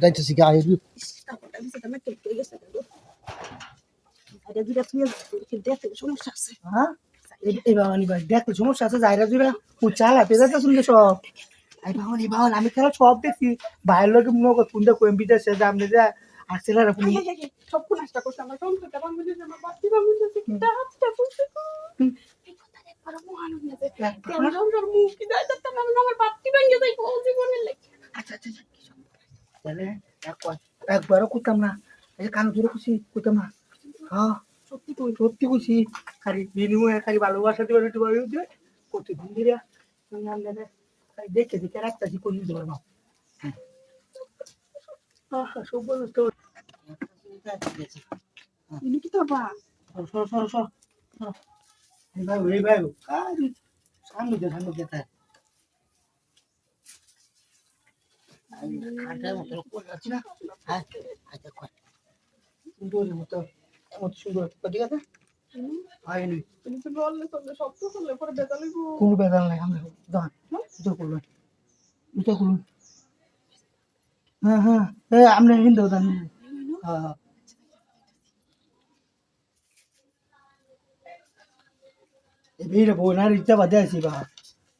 যাইতেছি আইরু দেখো দেখতে সমস্যা আছে দেখো জায়গা জুড়ে ও চালা শুনলে সব আমি খেলা সব দেখছি বাইরের লোকে মনে কর ফোনটা কোয়েম বিদেশে দাম নিয়ে যায় আর ফোন সব নষ্ট করছে আমার সংসারটা ভাঙবে দিয়েছে আমার বাচ্চা ভাঙবে দিয়েছে হাতটা হয়ে কি আচ্ছা আচ্ছা আচ্ছা তাহলে একবার একবারও করতাম না কান ধরে খুশি করতাম না হ্যাঁ সত্যি কই সত্যি খুশি খালি বিনিময়ে খালি ভালোবাসা দিবে একটু ভালো দিবে কতদিন ধরে আমি দেখে দেখে রাখতেছি কোন দিতে পারব হ্যাঁ ঠিক আছে? হয়নি। তুমি তো বললে তোমরা সব তো পরে বেজালি গো কোনো বেদাল নাই আমরা দাঁড়ান জুতো করবেন হ্যাঁ হ্যাঁ। হ্যাঁ আপনি হিন্দু দান হ্যাঁ হ্যাঁ। এই ভিড়ে বোনার ইচ্ছা বাদে আছি বা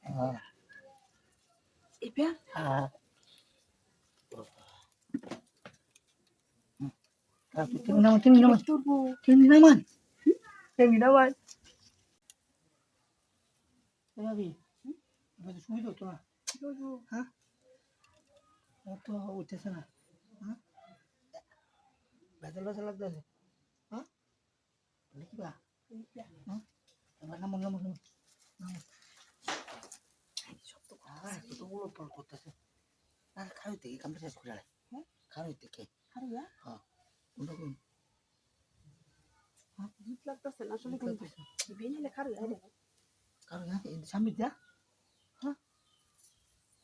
হ্যাঁ। হ্যাঁ। ভাবি হ্যাঁ। আমার তো উঠতেছে না? হ্যাঁ? বেজাল বেজাল লাগতেছে হ্যাঁ? লিখবা? হ্যাঁ? নামো নামো নামো। নামো। শব্দ হ্যাঁ করতেছে। না খাওয়াই থেকে কামটা শেষ করে হ্যাঁ? খাওয়াই থেকে। আরে কোনটা কোন? জিত লাগতেছে না? আসলে কোন বেনে কারণ হ্যাঁ সামনে যা। হ্যাঁ?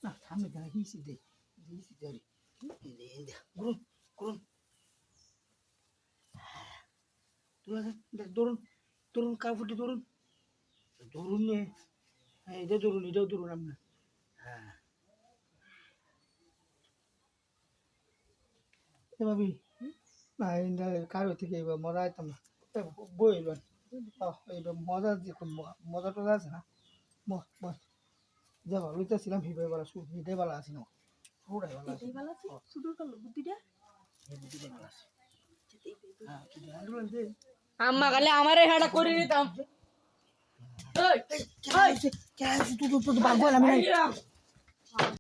না সামনে যা হিসি দে। হ্যাঁ এটা এটাও আপনার হ্যাঁ কারও থেকে এবার মজা আইতাম না বই এবার মজা যে মজা টজা আছে না বস বস যা ভালো ছিলাম ভিভে বেলা ভিভে বেলা আছে না পুরাই বেলা আছে এই আছে? সুদূর কাল বুদ্ধিটা? হ্যাঁ দে আম্মা খালি আমারে হেডা করে নিতাম কে আছে তুই তো তো আমি নাই।